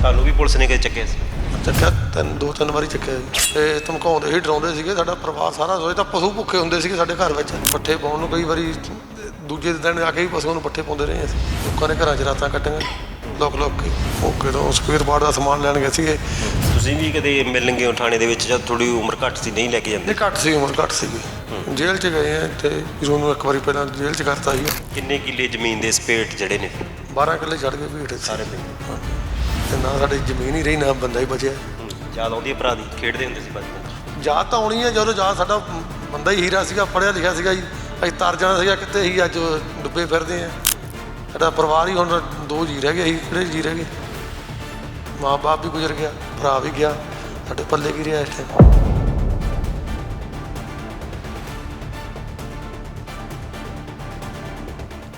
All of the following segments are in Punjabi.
ਤੁਹਾਨੂੰ ਵੀ ਪੁਲਿਸ ਨੇ ਕਿ ਚੱਕਿਆ ਸੀ? ਚੱਕਿਆ ਤਿੰਨ ਦੋ ਤਿੰਨ ਵਾਰੀ ਚੱਕਿਆ ਜੀ। ਤੇ ਧਮਕਾਉਂਦੇ ਸੀ ਡਰਾਉਂਦੇ ਸੀਗੇ ਸਾਡਾ ਪਰਿਵਾਰ ਸਾਰਾ ਸੋਏ ਤਾਂ ਪਸ਼ੂ ਭੁੱਖੇ ਹੁੰਦੇ ਸੀਗੇ ਸਾਡੇ ਘਰ ਵਿੱਚ। ਪੱਠੇ ਪਾਉਣ ਨੂੰ ਕਈ ਵਾਰੀ ਦੂਜੇ ਦਿਨ ਆ ਕੇ ਵੀ ਪਸ਼ੂਆਂ ਨੂੰ ਪੱਠੇ ਪਾਉਂਦੇ ਰਹੇ ਅਸੀਂ। ਲੋਕਾਂ ਨੇ ਘਰਾਂ 'ਚ ਰਾਤਾਂ ਕੱਟੀਆਂ ਲੋਕ ਲੋਕ ਕੇ। ਮੌਕੇ ਤੋਂ ਸਪੀਰ ਬਾੜ ਦਾ ਸਮਾਨ ਲੈਣ ਗਏ ਸੀਗੇ। ਤੁਸੀਂ ਵੀ ਕਦੇ ਮਿਲਣਗੇ ਹੋ ਥਾਣੇ ਦੇ ਵਿੱਚ ਜਦ ਥੋੜੀ ਉਮਰ ਘੱਟ ਸੀ ਨਹੀਂ ਲੈ ਕੇ ਜਾਂਦੇ? ਨਹੀਂ ਘੱਟ ਸੀ ਉਮਰ ਘੱਟ ਸੀਗੀ ਜੇਲ੍ਹ 'ਚ ਗਏ ਆ ਤੇ ਨੂੰ ਇੱਕ ਵਾਰੀ ਪਹਿਲਾਂ ਜੇਲ੍ਹ 'ਚ ਕਰਤਾ ਸੀ। ਕਿੰਨੇ ਕਿੱਲੇ ਜ਼ਮੀਨ ਦੇ ਸਪੇਟ ਜਿਹੜੇ ਨੇ? 12 ਕਿੱਲੇ ਛੱਡ ਕੇ ਸੀ ਸਾਰੇ ਪਿੰਡ। ਤੇ ਨਾ ਸਾਡੀ ਜ਼ਮੀਨ ਹੀ ਰਹੀ ਨਾ ਬੰਦਾ ਹੀ ਬਚਿਆ। ਯਾਦ ਆਉਂਦੀ ਹੈ ਭਰਾ ਦੀ ਖੇਡਦੇ ਹੁੰਦੇ ਸੀ ਬਚਪਨ 'ਚ ਯਾਦ ਤਾਂ ਆਉਣੀ ਹੈ ਜਦੋਂ ਯਾਦ ਸਾਡਾ ਬੰਦਾ ਹੀ ਹੀਰਾ ਸੀਗਾ ਪੜ੍ਹਿਆ ਲਿਖਿਆ ਸੀਗਾ ਜੀ ਅਸੀਂ ਤਰ ਜਾਣਾ ਸੀਗਾ ਕਿਤੇ ਹੀ ਅੱਜ ਡੁੱਬੇ ਫਿਰਦੇ ਆ। ਸਾਡਾ ਪਰਿਵਾਰ ਹੀ ਹੁਣ ਦੋ ਜੀ ਰਹਿ ਗਏ ਅਸੀਂ ਕਿਹੜੇ ਜੀ ਰਹਿ ਗਏ। ਮਾਂ-ਬਾਪ ਵੀ ਗੁਜ਼ਰ ਗਿਆ ਭਰਾ ਵੀ ਗਿਆ ਸਾਡੇ ਪੱਲੇ ਕੀ ਰਿਹਾ ਇਸ ਟਾਈਮ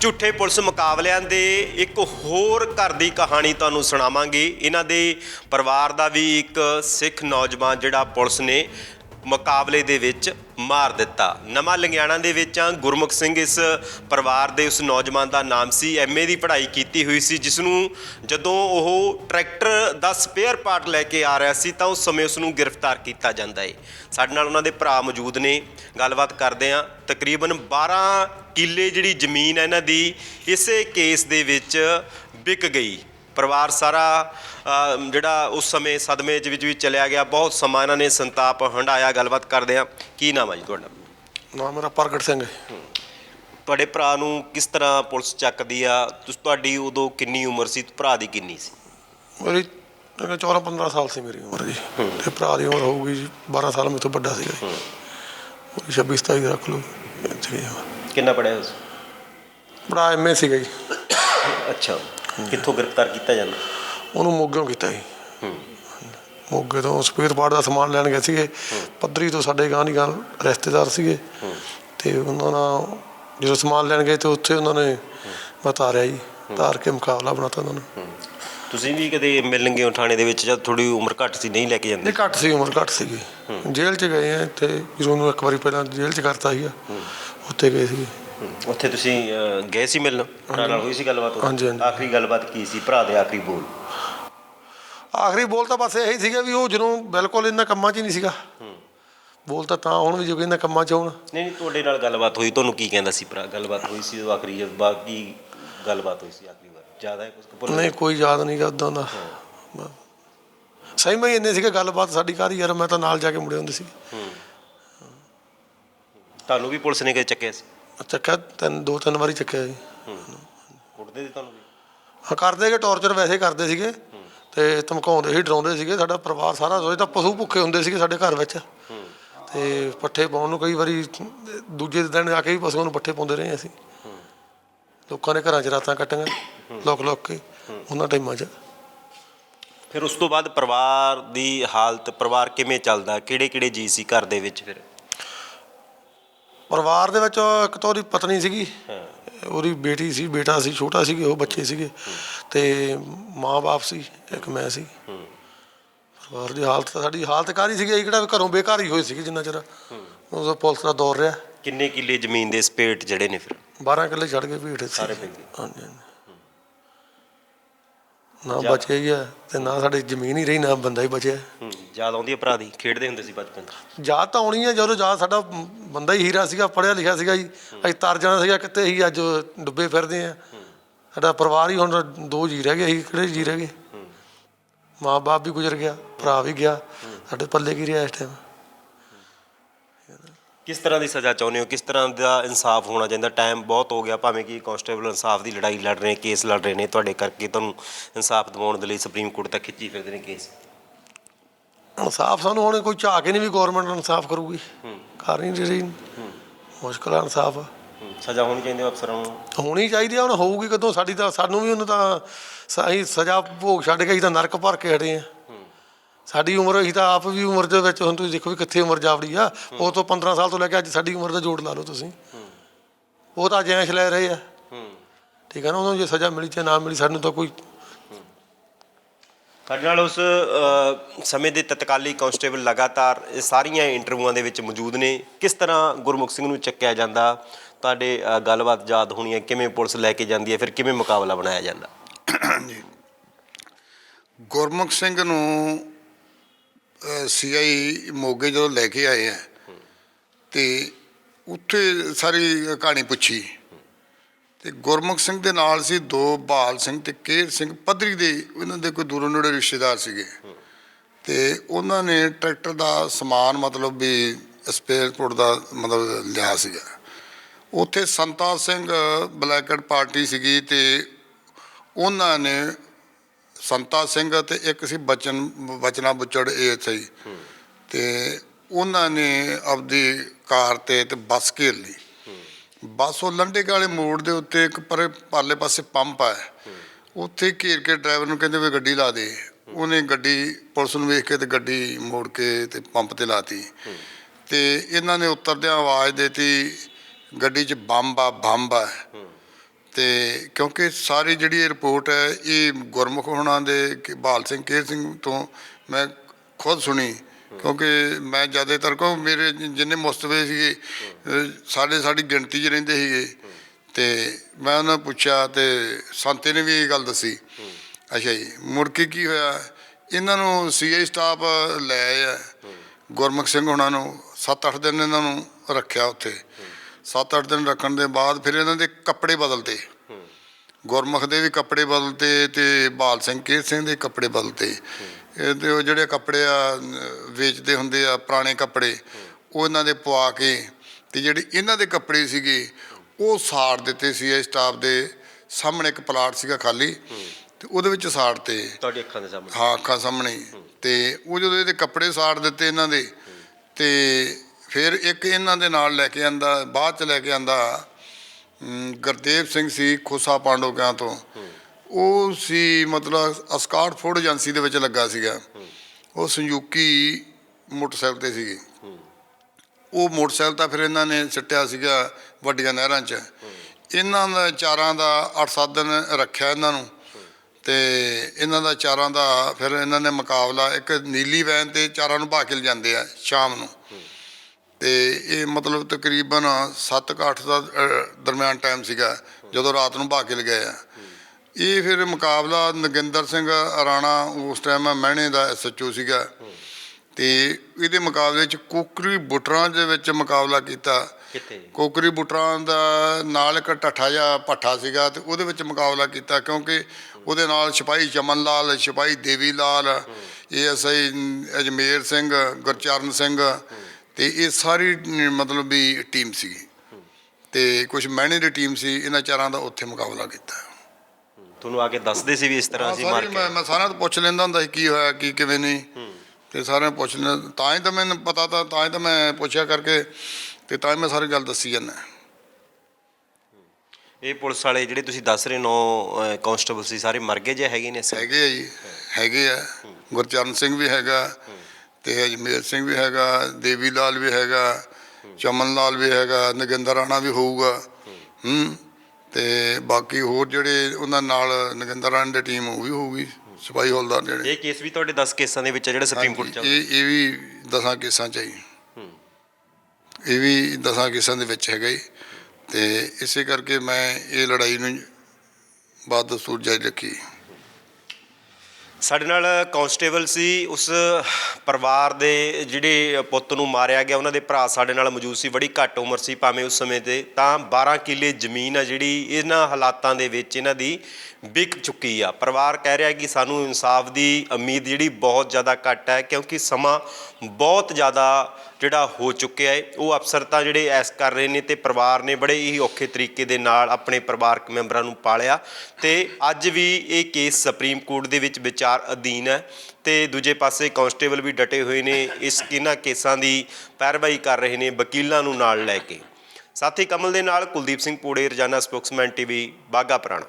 ਝੂਠੇ ਪੁਲਿਸ ਮੁਕਾਬਲਿਆਂ ਦੇ ਇੱਕ ਹੋਰ ਘਰ ਦੀ ਕਹਾਣੀ ਤੁਹਾਨੂੰ ਸੁਣਾਵਾਂਗੇ। ਇਹਨਾਂ ਦੇ ਪਰਿਵਾਰ ਦਾ ਵੀ ਇੱਕ ਸਿੱਖ ਨੌਜਵਾਨ ਜਿਹੜਾ ਪੁਲਿਸ ਨੇ ਮੁਕਾਬਲੇ ਦੇ ਵਿੱਚ ਮਾਰ ਦਿੱਤਾ। ਨਵਾਂ ਲੰਗਿਆਣਾ ਦੇ ਵਿੱਚ ਆ ਗੁਰਮੁਖ ਸਿੰਘ ਇਸ ਪਰਿਵਾਰ ਦੇ ਉਸ ਨੌਜਵਾਨ ਦਾ ਨਾਮ ਸੀ। ਐਮਏ ਦੀ ਪੜ੍ਹਾਈ ਕੀਤੀ ਹੋਈ ਸੀ ਜਿਸ ਨੂੰ ਜਦੋਂ ਉਹ ਟਰੈਕਟਰ ਦਾ ਸਪੇਅਰ ਪਾਰਟ ਲੈ ਕੇ ਆ ਰਿਹਾ ਸੀ, ਤਾਂ ਉਸ ਸਮੇਂ ਉਸ ਨੂੰ ਗ੍ਰਿਫਤਾਰ ਕੀਤਾ ਜਾਂਦਾ ਹੈ ਸਾਡੇ ਨਾਲ ਉਹਨਾਂ ਦੇ ਭਰਾ ਮੌਜੂਦ ਨੇ। ਗੱਲਬਾਤ ਕਰਦੇ ਆ ਤਕਰੀਬਨ 12 ਕਿੱਲੇ ਜਿਹੜੀ ਜ਼ਮੀਨ ਹੈ, ਇਹਨਾਂ ਦੀ ਇਸੇ ਕੇਸ ਦੇ ਵਿੱਚ ਵਿਕ ਗਈ। ਪਰਿਵਾਰ ਸਾਰਾ ਜਿਹੜਾ ਉਸ ਸਮੇਂ ਸਦਮੇ ਦੇ ਵਿੱਚ ਵੀ ਚਲਿਆ ਗਿਆ ਬਹੁਤ ਸਮਾਂ ਇਹਨਾਂ ਨੇ ਸੰਤਾਪ ਹੰਡਾਇਆ ਗੱਲਬਾਤ ਕਰਦੇ ਆ ਕੀ ਨਾਮ ਹੈ ਜੀ ਤੁਹਾਡਾ? ਨਾਮ ਮੇਰਾ ਪ੍ਰਗਟ ਸਿੰਘ ਹੈ। ਤੁਹਾਡੇ ਭਰਾ ਨੂੰ ਕਿਸ ਤਰ੍ਹਾਂ ਪੁਲਿਸ ਚੱਕਦੀ ਆ? ਤੁਹਾਡੀ ਉਦੋਂ ਕਿੰਨੀ ਉਮਰ ਸੀ? ਭਰਾ ਦੀ ਕਿੰਨੀ ਸੀ? ਮੇਰੀ 14 15 ਸਾਲ ਸੀ ਮੇਰੀ ਉਮਰ ਜੀ। ਤੇ ਭਰਾ ਦੀ ਉਮਰ ਹੋਊਗੀ ਜੀ 12 ਸਾਲ ਮੇਰੇ ਤੋਂ ਵੱਡਾ ਸੀਗਾ ਜੀ। ਉਹਦੀ 26 27 ਰੱਖ ਲਓ ਆ। ਕਿੰਨਾ ਪੜਿਆ ਉਸ ਭਰਾ ਐਮਏ ਸੀਗਾ ਜੀ। ਅੱਛਾ। ਕਿੱਥੋਂ ਗ੍ਰਿਫਤਾਰ ਕੀਤਾ ਜਾਂਦਾ? ਉਹਨੂੰ ਮੋਗਿਓਂ ਕੀਤਾ ਜੀ। ਮੋਗੇ ਤੋਂ ਸਪੇਅਰ ਪਾਰਟ ਦਾ ਸਮਾਨ ਲੈਣ ਗਏ ਸੀਗੇ। ਪੱਧਰੀ ਤੋਂ ਸਾਡੇ ਗਾਂ ਦੀ ਗਾਂ ਰਿਸ਼ਤੇਦਾਰ ਸੀਗੇ। ਤੇ ਉਹਨਾਂ ਨਾਲ ਜਦੋਂ ਸਮਾਨ ਲੈਣ ਗਏ ਤੇ ਉੱਥੇ ਉਹਨਾਂ ਨੇ ਬਤਾਰਿਆ ਜੀ। ਤਾਰ ਕੇ ਮੁਕਾਬਲਾ ਬਣਾਤਾ ਉਹਨਾਂ ਨੇ। ਤੁਸੀਂ ਵੀ ਕਦੇ ਮਿਲਣਗੇ ਹੋ ਥਾਣੇ ਦੇ ਵਿੱਚ ਜਦ ਥੋੜੀ ਉਮਰ ਘੱਟ ਸੀ ਨਹੀਂ ਲੈ ਕੇ ਜਾਂਦੇ? ਨਹੀਂ ਘੱਟ ਸੀ ਉਮਰ ਘੱਟ ਸੀਗੀ। ਜੇਲ੍ਹ 'ਚ ਗਏ ਆ ਤੇ ਨੂੰ ਇੱਕ ਵਾਰੀ ਪਹਿਲਾਂ ਜੇਲ੍ਹ 'ਚ ਕਰਤਾ ਸੀਗਾ ਉੱਥੇ ਗਏ ਸੀਗੇ। ਉੱਥੇ ਤੁਸੀਂ ਗਏ ਸੀ ਮਿਲਣ? ਭਰਾ ਨਾਲ ਹੋਈ ਸੀ ਗੱਲਬਾਤ ਉੱਥੇ? ਹਾਂਜੀ, ਹਾਂਜੀ। ਆਖਰੀ ਗੱਲਬਾਤ ਕੀ ਸੀ? ਭਰਾ ਦੇ ਆਖਰੀ ਬੋਲ। ਆਖਰੀ ਬੋਲ ਤਾਂ ਬਸ ਇਹੀ ਸੀਗਾ ਵੀ ਉਹ ਜਦੋਂ ਬਿਲਕੁਲ ਇਹਨਾਂ ਕੰਮਾਂ 'ਚ ਹੀ ਨਹੀਂ ਸੀਗਾ। ਬੋਲ ਤਾਂ ਤਾਂ ਹੁਣ ਵੀ ਜੋ ਇਹਨਾਂ ਕੰਮਾਂ 'ਚ ਹੋਣ। ਨਹੀਂ ਨਹੀਂ ਤੁਹਾਡੇ ਨਾਲ ਗੱਲਬਾਤ ਹੋਈ। ਤੁਹਾਨੂੰ ਕੀ ਕਹਿੰਦਾ ਸੀ ਭਰਾ? ਗੱਲਬਾਤ ਹੋਈ ਸੀ ਜਦੋਂ ਆਖਰੀ ਜਦ ਬਾਕੀ ਗੱਲਬਾਤ ਹੋਈ ਸੀ ਆਖਰੀ ਵਾਰ। ਜ਼ਿਆਦਾ ਹੈ ਕੁਝ ਨਹੀਂ ਕੋਈ ਯਾਦ ਨਹੀਂ ਉਦਾਂ ਦਾ। ਸਹੀ ਮੈਂ ਇੰਨੇ ਸੀਗੇ ਗੱਲਬਾਤ ਸਾਡੀ ਕਾਹਦੀ ਯਾਰ ਮੈਂ ਤਾਂ ਨਾਲ ਜਾ ਕੇ ਮੁੜੇ ਹੁੰਦੇ ਸੀ ਤੁਹਾਨੂੰ ਵੀ ਪੁਲਿਸ ਨੇ ਕਿ ਚੱਕਿਆ ਸੀ? ਚੱਕਿਆ ਤਿੰਨ ਦੋ ਤਿੰਨ ਵਾਰੀ ਚੱਕਿਆ ਜੀ। ਕੁੱਟਦੇ ਸੀ ਤੁਹਾਨੂੰ ਵੀ? ਹਾਂ ਕਰਦੇ ਕਿ ਟੌਰਚਰ ਵੈਸੇ ਕਰਦੇ ਸੀਗੇ। ਤੇ ਧਮਕਾਉਂਦੇ ਸੀ ਡਰਾਉਂਦੇ ਸੀਗੇ। ਸਾਡਾ ਪਰਿਵਾਰ ਸਾਰਾ ਸੋਏ ਤਾਂ ਪਸ਼ੂ ਭੁੱਖੇ ਹੁੰਦੇ ਸੀਗੇ ਸਾਡੇ ਘਰ ਵਿੱਚ। ਤੇ ਪੱਠੇ ਪਾਉਣ ਨੂੰ ਕਈ ਵਾਰੀ ਦੂਜੇ ਦਿਨ ਆ ਕੇ ਵੀ ਪਸ਼ੂਆਂ ਨੂੰ ਪੱਠੇ ਪਾਉਂਦੇ ਰਹੇ ਅਸੀਂ। ਲੋਕਾਂ ਨੇ ਘਰਾਂ 'ਚ ਰਾਤਾਂ ਕੱਟੀਆਂ ਲੋਕ ਲੋਕ ਕੇ ਉਹਨਾਂ ਟਾਈਮਾਂ 'ਚ। ਫਿਰ ਉਸ ਤੋਂ ਬਾਅਦ ਪਰਿਵਾਰ ਦੀ ਹਾਲਤ ਪਰਿਵਾਰ ਕਿਵੇਂ ਚੱਲਦਾ? ਕਿਹੜੇ ਕਿਹੜੇ ਜੀ ਸੀ ਘਰ ਦੇ ਵਿੱਚ ਫਿਰ? ਪਰਿਵਾਰ ਦੇ ਵਿੱਚ ਇੱਕ ਤਾਂ ਉਹਦੀ ਪਤਨੀ ਸੀਗੀ ਉਹਦੀ ਬੇਟੀ ਸੀ ਬੇਟਾ ਸੀ ਛੋਟਾ ਸੀਗੇ ਉਹ ਬੱਚੇ ਸੀਗੇ ਤੇ ਮਾਂ-ਬਾਪ ਸੀ ਇੱਕ ਮੈਂ ਸੀ। ਪਰਿਵਾਰ ਦੀ ਹਾਲਤ ਤਾਂ ਸਾਡੀ ਹਾਲਤ ਕਾਹਦੀ ਸੀਗੀ ਅਸੀਂ ਕਿਹੜਾ ਘਰੋਂ ਬੇਘਰ ਹੀ ਹੋਏ ਸੀਗੇ ਜਿੰਨਾ ਚਿਰ। ਉਦੋਂ ਪੁਲਿਸ ਦਾ ਦੌਰ ਰਿਹਾ। ਕਿੰਨੇ ਕਿੱਲੇ ਜ਼ਮੀਨ ਦੇ ਸਪੇਟ ਜਿਹੜੇ ਨੇ ਫਿਰ? 12 ਕਿੱਲੇ ਛੱਡ ਕੇ ਭੀੜ ਸੀ। ਸਾਰੇ ਪਿੰਡ। ਹਾਂਜੀ ਹਾਂਜੀ। ਨਾ ਬਚਿਆ ਹੀ ਆ ਤੇ ਨਾ ਸਾਡੀ ਜ਼ਮੀਨ ਹੀ ਰਹੀ ਨਾ ਬੰਦਾ ਹੀ ਬਚਿਆ। ਹੂੰ ਯਾਦ ਆਉਂਦੀ ਹੈ ਭਰਾ ਦੀ? ਖੇਡਦੇ ਹੁੰਦੇ ਸੀ ਬਚਪਨ 'ਚ? ਯਾਦ ਤਾਂ ਆਉਣੀ ਹੈ ਜਦੋਂ ਯਾਦ ਸਾਡਾ ਬੰਦਾ ਹੀ ਹੀਰਾ ਸੀਗਾ ਪੜ੍ਹਿਆ ਲਿਖਿਆ ਸੀਗਾ ਜੀ। ਅਸੀਂ ਤਰ ਜਾਣਾ ਸੀਗਾ ਕਿਤੇ ਹੀ ਅੱਜ ਡੁੱਬੇ ਫਿਰਦੇ ਆ। ਸਾਡਾ ਪਰਿਵਾਰ ਹੀ ਹੁਣ ਦੋ ਜੀ ਰਹਿ ਗਏ ਅਸੀਂ ਕਿਹੜੇ ਜੀ ਰਹਿ ਗਏ? ਮਾਂ-ਬਾਪ ਵੀ ਗੁਜ਼ਰ ਗਿਆ ਭਰਾ ਵੀ ਗਿਆ ਸਾਡੇ ਪੱਲੇ ਕੀ ਰਿਹਾ ਇਸ ਟਾਈਮ ਕਿਸ ਤਰ੍ਹਾਂ ਦੀ ਸਜ਼ਾ ਚਾਹੁੰਦੇ ਹੋ? ਕਿਸ ਤਰ੍ਹਾਂ ਦਾ ਇਨਸਾਫ ਹੋਣਾ ਚਾਹੀਦਾ? ਟਾਈਮ ਬਹੁਤ ਹੋ ਗਿਆ ਭਾਵੇਂ ਕਿ ਕਾਂਸਟੇਬਲ ਇਨਸਾਫ ਦੀ ਲੜਾਈ ਲੜ ਰਹੇ ਨੇ ਕੇਸ ਲੜ ਰਹੇ ਨੇ ਤੁਹਾਡੇ ਕਰਕੇ ਤੁਹਾਨੂੰ ਇਨਸਾਫ ਦਿਵਾਉਣ ਦੇ ਲਈ ਸੁਪਰੀਮ ਕੋਰਟ ਤੱਕ ਖਿੱਚੀ ਫਿਰਦੇ ਨੇ ਕੇਸ ਇਨਸਾਫ ਸਾਨੂੰ ਹੁਣ ਕੋਈ ਝਾਕ ਹੀ ਨਹੀਂ ਵੀ ਗਵਰਨਮੈਂਟ ਇਨਸਾਫ ਕਰੂਗੀ। ਕਰ ਨਹੀਂ ਰਹੀ ਮੁਸ਼ਕਲ ਇਨਸਾਫ। ਸਜ਼ਾ ਹੋਣੀ ਚਾਹੀਦੀ ਹੈ ਅਫਸਰਾਂ ਨੂੰ। ਹੋਣੀ ਚਾਹੀਦੀ ਆ ਹੁਣ ਹੋਊਗੀ ਕਦੋਂ? ਸਾਡੀ ਤਾਂ ਸਾਨੂੰ ਵੀ ਉਹਨੂੰ ਤਾਂ ਸ- ਅਸੀਂ ਸਜ਼ਾ ਭੋਗ ਛੱਡ ਕੇ ਅਸੀਂ ਤਾਂ ਨਰਕ ਭਰ ਕੇ ਹਟੇ ਆ। ਸਾਡੀ ਉਮਰ ਅਸੀਂ ਤਾਂ ਆਪ ਵੀ ਉਮਰ ਦੇ ਵਿੱਚ ਹੁਣ ਤੁਸੀਂ ਦੇਖੋ ਵੀ ਕਿੱਥੇ ਉਮਰ ਜਾਵੜੀ ਆ। ਉਹ ਤੋਂ 15 ਸਾਲ ਤੋਂ ਲੈ ਕੇ ਅੱਜ ਸਾਡੀ ਉਮਰ ਦਾ ਜੋੜ ਲਾ ਲਓ ਤੁਸੀਂ। ਉਹ ਤਾਂ ਜੈਸ਼ ਲੈ ਰਹੇ ਆ। ਠੀਕ ਹੈ ਨਾ ਉਹਨਾਂ ਨੂੰ ਜੇ ਸਜ਼ਾ ਮਿਲੀ ਚਾਹੇ ਨਾ ਮਿਲੀ ਸਾਨੂੰ ਤਾਂ ਕੋਈ ਸਾਡੇ ਨਾਲ ਉਸ ਸਮੇਂ ਦੇ ਤਤਕਾਲੀ ਕਾਂਸਟੇਬਲ ਲਗਾਤਾਰ ਇਹ ਸਾਰੀਆਂ ਇੰਟਰਵਿਊਆਂ ਦੇ ਵਿੱਚ ਮੌਜੂਦ ਨੇ। ਕਿਸ ਤਰ੍ਹਾਂ ਗੁਰਮੁਖ ਸਿੰਘ ਨੂੰ ਚੱਕਿਆ ਜਾਂਦਾ? ਤੁਹਾਡੇ ਗੱਲਬਾਤ ਯਾਦ ਹੋਣੀ ਹੈ, ਕਿਵੇਂ ਪੁਲਿਸ ਲੈ ਕੇ ਜਾਂਦੀ ਹੈ, ਫਿਰ ਕਿਵੇਂ ਮੁਕਾਬਲਾ ਬਣਾਇਆ ਜਾਂਦਾ? ਗੁਰਮੁਖ ਸਿੰਘ ਨੂੰ ਸੀਆਈ ਮੋਗੇ ਜਦੋਂ ਲੈ ਕੇ ਆਏ ਆ ਤੇ ਉੱਥੇ ਸਾਰੀ ਕਹਾਣੀ ਪੁੱਛੀ। ਤੇ ਗੁਰਮੁਖ ਸਿੰਘ ਦੇ ਨਾਲ ਸੀ, ਦੋ ਬਾਲ ਸਿੰਘ ਤੇ ਕੇਰ ਸਿੰਘ ਪੱਧਰੀ ਦੇ, ਇਹਨਾਂ ਦੇ ਕੋਈ ਦੂਰੋਂ ਨੇੜੇ ਰਿਸ਼ਤੇਦਾਰ ਸੀਗੇ। ਤੇ ਉਹਨਾਂ ਨੇ ਟਰੈਕਟਰ ਦਾ ਸਮਾਨ ਮਤਲਬ ਵੀ ਸਪੇਅਰਪੋਰਟ ਦਾ ਮਤਲਬ ਲਿਆ ਸੀਗਾ। ਉੱਥੇ ਸੰਤਾ ਸਿੰਘ ਬਲੈਕਡ ਪਾਰਟੀ ਸੀਗੀ ਤੇ ਉਹਨਾਂ ਨੇ ਸੰਤਾ ਸਿੰਘ ਤੇ ਇੱਕ ਸੀ ਬਚਨ, ਬਚਨਾ ਬੁੱਚੜ, ਇਹ ਸੀ ਤੇ ਉਹਨਾਂ ਨੇ ਆਪਦੀ ਕਾਰ ਤੇ ਤੇ ਬੱਸ ਘੇਰ ਲਈ। ਬਸ ਉਹ ਲੰਡੇ ਵਾਲੇ ਮੋੜ ਦੇ ਉੱਤੇ ਇੱਕ ਪਰੇ ਪਾਲੇ ਪਾਸੇ ਪੰਪ ਆ। ਉੱਥੇ ਘੇਰ ਕੇ ਡਰਾਈਵਰ ਨੂੰ ਕਹਿੰਦੇ ਵੀ ਗੱਡੀ ਲਾ ਦੇ। ਉਹਨੇ ਗੱਡੀ, ਪੁਲਿਸ ਨੂੰ ਵੇਖ ਕੇ ਤੇ ਗੱਡੀ ਮੋੜ ਕੇ ਤੇ ਪੰਪ ਤੇ ਲਾਤੀ। ਤੇ ਇਹਨਾਂ ਨੇ ਉਤਰਦਿਆਂ ਆਵਾਜ਼ ਦੇਤੀ, ਗੱਡੀ 'ਚ ਬੰਬ ਆ ਬੰਬ ਆ। ਤੇ ਕਿਉਂਕਿ ਸਾਰੀ ਜਿਹੜੀ ਇਹ ਰਿਪੋਰਟ ਹੈ, ਇਹ ਗੁਰਮੁਖ ਹੋਣਾ ਦੇ ਬਾਲ ਸਿੰਘ ਕੇਰ ਸਿੰਘ ਤੋਂ ਮੈਂ ਖੁਦ ਸੁਣੀ। ਕਿਉਂਕਿ ਮੈਂ ਜ਼ਿਆਦਾਤਰ ਕੋ ਮੇਰੇ ਜਿੰਨੇ ਮੁਸਤਫੇ ਸੀਗੇ ਸਾਡੇ, ਸਾਡੀ ਗਿਣਤੀ 'ਚ ਰਹਿੰਦੇ ਸੀਗੇ। ਤੇ ਮੈਂ ਉਹਨਾਂ ਨੂੰ ਪੁੱਛਿਆ ਤੇ ਸੰਤੇ ਨੇ ਵੀ ਇਹ ਗੱਲ ਦੱਸੀ। ਅੱਛਾ ਜੀ, ਮੁੜ ਕੇ ਕੀ ਹੋਇਆ? ਇਹਨਾਂ ਨੂੰ ਸੀਆਈ ਸਟਾਫ ਲੈ ਆਏ ਆ। ਗੁਰਮੁਖ ਸਿੰਘ ਉਹਨਾਂ ਨੂੰ 7-8 ਦਿਨ ਇਹਨਾਂ ਨੂੰ ਰੱਖਿਆ ਉੱਥੇ। 7-8 ਦਿਨ ਰੱਖਣ ਦੇ ਬਾਅਦ ਫਿਰ ਇਹਨਾਂ ਦੇ ਕੱਪੜੇ ਬਦਲਤੇ। ਗੁਰਮੁਖ ਦੇ ਵੀ ਕੱਪੜੇ ਬਦਲਤੇ ਤੇ ਬਾਲ ਸਿੰਘ ਕੇਰ ਸਿੰਘ ਦੇ ਕੱਪੜੇ ਬਦਲਤੇ। ਇਹਦੇ ਉਹ ਜਿਹੜੇ ਕੱਪੜੇ ਆ ਵੇਚਦੇ ਹੁੰਦੇ ਆ ਪੁਰਾਣੇ ਕੱਪੜੇ ਉਹ ਇਹਨਾਂ ਦੇ ਪਵਾ ਕੇ ਤੇ ਜਿਹੜੇ ਇਹਨਾਂ ਦੇ ਕੱਪੜੇ ਸੀਗੇ ਉਹ ਸਾੜ ਦਿੱਤੇ ਸੀ ਇਹ ਸਟਾਫ ਦੇ ਸਾਹਮਣੇ ਇੱਕ ਪਲਾਟ ਸੀਗਾ ਖਾਲੀ ਤੇ ਉਹਦੇ ਵਿੱਚ ਸਾੜ ਤੇ ਤੁਹਾਡੀ ਅੱਖਾਂ ਦੇ ਸਾਹਮਣੇ। ਹਾਂ ਅੱਖਾਂ ਸਾਹਮਣੇ। ਤੇ ਉਹ ਜਦੋਂ ਇਹਦੇ ਕੱਪੜੇ ਸਾੜ ਦਿੱਤੇ ਇਹਨਾਂ ਦੇ ਤੇ ਫਿਰ ਇੱਕ ਇਹਨਾਂ ਦੇ ਨਾਲ ਲੈ ਕੇ ਆਂਦਾ ਬਾਅਦ ਚ ਲੈ ਕੇ ਆਂਦਾ ਗੁਰਦੇਵ ਸਿੰਘ ਸੀ ਖੋਸਾ ਪਾਂਡੋਕਿਆਂ ਤੋਂ। ਉਹ ਸੀ ਮਤਲਬ ਅਸਕਾਟ ਫੋਰਡ ਏਜੰਸੀ ਦੇ ਵਿੱਚ ਲੱਗਾ ਸੀਗਾ। ਉਹ ਸੰਯੂਕੀ ਮੋਟਰਸਾਈਕਲ ਤੇ ਸੀਗੀ। ਉਹ ਮੋਟਰਸਾਈਕਲ ਤਾਂ ਫਿਰ ਇਹਨਾਂ ਨੇ ਸਿੱਟਿਆ ਸੀਗਾ ਵੱਡੀਆਂ ਨਹਿਰਾਂ 'ਚ। ਇਹਨਾਂ ਦਾ ਚਾਰਾਂ ਦਾ 8-7 ਦਿਨ ਰੱਖਿਆ ਇਹਨਾਂ ਨੂੰ। ਤੇ ਇਹਨਾਂ ਦਾ ਚਾਰਾਂ ਦਾ ਫਿਰ ਇਹਨਾਂ ਨੇ ਮੁਕਾਬਲਾ ਇੱਕ ਨੀਲੀ ਵੈਨ ਤੇ ਚਾਰਾਂ ਨੂੰ ਭਾ ਕੇ ਲਿਜਾਂਦੇ ਆ ਸ਼ਾਮ ਨੂੰ। ਤੇ ਇਹ ਮਤਲਬ ਤਕਰੀਬਨ 7-8 ਦਾ ਦਰਮਿਆਨ ਟਾਈਮ ਸੀਗਾ ਜਦੋਂ ਰਾਤ ਨੂੰ ਭਾ ਕੇ ਲਗਾਏ ਆ। ਇਹ ਫਿਰ ਮੁਕਾਬਲਾ ਨਗਿੰਦਰ ਸਿੰਘ ਰਾਣਾ ਉਸ ਟਾਈਮ ਮਹਿਣੇ ਦਾ ਐਸਐਚਓ ਸੀਗਾ। ਤੇ ਇਹਦੇ ਮੁਕਾਬਲੇ ਚ ਕੋਕਰੀ ਬੁਟਰਾਂ ਦੇ ਵਿੱਚ ਮੁਕਾਬਲਾ ਕੀਤਾ। ਕਿੱਥੇ? ਕੋਕਰੀ ਬੁਟਰਾਂ ਦਾ ਨਾਲ ਇੱਕ ਠੱਠਾ ਜਿਹਾ ਭੱਠਾ ਸੀਗਾ ਤੇ ਉਹਦੇ ਵਿੱਚ ਮੁਕਾਬਲਾ ਕੀਤਾ ਕਿਉਂਕਿ ਉਹਦੇ ਨਾਲ ਸਿਪਾਹੀ ਚਮਨ ਲਾਲ ਸਿਪਾਹੀ ਦੇਵੀ ਲਾਲ ਏਐਸਆਈ ਅਜਮੇਰ ਸਿੰਘ ਗੁਰਚਰਨ ਸਿੰਘ ਤੇ ਇਹ ਸਾਰੀ ਮਤਲਬ ਵੀ ਟੀਮ ਸੀਗੀ। ਤੇ ਕੁਝ ਮਹਿਣੇ ਦੀ ਟੀਮ ਸੀ ਇਹਨਾਂ ਚਾਰਾਂ ਦਾ ਉੱਥੇ ਮੁਕਾਬਲਾ ਕੀਤਾ। ਤੁਹਾਨੂੰ ਆ ਕੇ ਦੱਸਦੇ ਸੀ ਵੀ ਇਸ ਤਰ੍ਹਾਂ ਅਸੀਂ ਮਾਰ ਕੇ ਮੈਂ ਮੈਂ ਸਾਰਿਆਂ ਤੋਂ ਪੁੱਛ ਲੈਂਦਾ ਹੁੰਦਾ ਸੀ ਕੀ ਹੋਇਆ ਕੀ ਕਿਵੇਂ ਨਹੀਂ। ਤੇ ਸਾਰਿਆਂ ਨੂੰ ਪੁੱਛ ਲੈ ਤਾਂ ਹੀ ਤਾਂ ਮੈਨੂੰ ਪਤਾ ਤਾਂ ਤਾਂ ਹੀ ਤਾਂ ਮੈਂ ਪੁੱਛਿਆ ਕਰਕੇ ਤੇ ਤਾਂ ਹੀ ਮੈਂ ਸਾਰੀ ਗੱਲ ਦੱਸੀ ਜਾਂਦਾ। ਇਹ ਪੁਲਿਸ ਵਾਲੇ ਜਿਹੜੇ ਤੁਸੀਂ ਦੱਸ ਰਹੇ ਨੋ ਕਾਂਸਟੇਬਲ ਸੀ ਸਾਰੇ ਮਰ ਗਏ ਜਾਂ ਹੈਗੇ ਨੇ? ਹੈਗੇ ਆ ਜੀ। ਹੈਗੇ ਆ। ਗੁਰਚਰਨ ਸਿੰਘ ਵੀ ਹੈਗਾ ਤੇ ਅਜਮੇਰ ਸਿੰਘ ਵੀ ਹੈਗਾ ਦੇਵੀ ਲਾਲ ਵੀ ਹੈਗਾ ਚਮਨ ਲਾਲ ਵੀ ਹੈਗਾ ਨਗਿੰਦਰ ਰਾਣਾ ਵੀ ਹੋਊਗਾ। ਹੂੰ। ਤੇ ਬਾਕੀ ਹੋਰ ਜਿਹੜੇ ਉਹਨਾਂ ਨਾਲ ਨਗਿੰਦਰ ਰਾਣਾ ਦੀ ਟੀਮ ਉਹ ਵੀ ਹੋਊਗੀ ਸਿਪਾਹੀ ਹੌਲਦਾਰ ਜਿਹੜੇ। ਇਹ ਕੇਸ ਵੀ ਤੁਹਾਡੇ 10 ਕੇਸਾਂ ਦੇ ਵਿੱਚ ਆ ਜਿਹੜਾ ਸੁਪਰੀਮ ਕੋਰਟ ਚ ਇਹ ਇਹ ਵੀ ਦਸਾਂ ਕੇਸਾਂ ਚ ਆਈ ਇਹ ਵੀ ਦਸਾਂ ਕੇਸਾਂ ਦੇ ਵਿੱਚ ਹੈਗਾ ਜੀ। ਤੇ ਇਸੇ ਕਰਕੇ ਮੈਂ ਇਹ ਲੜਾਈ ਨੂੰ ਬਾਅਦ ਦਸਤੂਰ ਜਾਰੀ ਰੱਖੀ। ਸਾਡੇ ਨਾਲ ਕਾਂਸਟੇਬਲ ਸੀ, ਉਸ ਪਰਿਵਾਰ ਦੇ ਜਿਹੜੇ ਪੁੱਤ ਨੂੰ ਮਾਰਿਆ ਗਿਆ, ਉਹਨਾਂ ਦੇ ਭਰਾ ਸਾਡੇ ਨਾਲ ਮੌਜੂਦ ਸੀ, ਬੜੀ ਘੱਟ ਉਮਰ ਸੀ ਭਾਵੇਂ ਉਸ ਸਮੇਂ ਤੇ, ਤਾਂ 12 ਕਿੱਲੇ ਜ਼ਮੀਨ ਆ ਜਿਹੜੀ ਇਹਨਾਂ ਹਾਲਾਤਾਂ ਦੇ ਵਿੱਚ ਇਹਨਾਂ ਦੀ ਵਿਕ ਚੁੱਕੀ ਆ। ਪਰਿਵਾਰ ਕਹਿ ਰਿਹਾ ਕਿ ਸਾਨੂੰ ਇਨਸਾਫ ਦੀ ਉਮੀਦ ਜਿਹੜੀ ਬਹੁਤ ਜ਼ਿਆਦਾ ਘੱਟ ਹੈ, ਕਿਉਂਕਿ ਸਮਾਂ ਬਹੁਤ ਜ਼ਿਆਦਾ ਜਿਹੜਾ ਹੋ ਚੁੱਕਿਆ ਹੈ ਉਹ ਅਫਸਰ ਤਾਂ ਜਿਹੜੇ ਐਸ ਕਰ ਰਹੇ ਨੇ ਤੇ ਪਰਿਵਾਰ ਨੇ ਬੜੇ ਹੀ ਔਖੇ ਤਰੀਕੇ ਦੇ ਨਾਲ ਆਪਣੇ ਪਰਿਵਾਰਕ ਮੈਂਬਰਾਂ ਨੂੰ ਪਾਲਿਆ। ਤੇ ਅੱਜ ਵੀ ਇਹ ਕੇਸ ਸੁਪਰੀਮ ਕੋਰਟ ਦੇ ਵਿੱਚ ਵਿਚਾਰ ਅਧੀਨ ਹੈ ਤੇ ਦੂਜੇ ਪਾਸੇ ਕਾਂਸਟੇਬਲ ਵੀ ਡਟੇ ਹੋਏ ਨੇ, ਇਸ ਇਹਨਾਂ ਕੇਸਾਂ ਦੀ ਪੈਰਵਾਈ ਕਰ ਰਹੇ ਨੇ ਵਕੀਲਾਂ ਨੂੰ ਨਾਲ ਲੈ ਕੇ। ਸਾਥੀ ਕਮਲ ਦੇ ਨਾਲ ਕੁਲਦੀਪ ਸਿੰਘ ਪੂੜੇ, ਰੋਜ਼ਾਨਾ ਸਪੋਕਸਮੈਨ ਟੀਵੀ ਬਾਗਾ ਪੁਰਾਣਾ।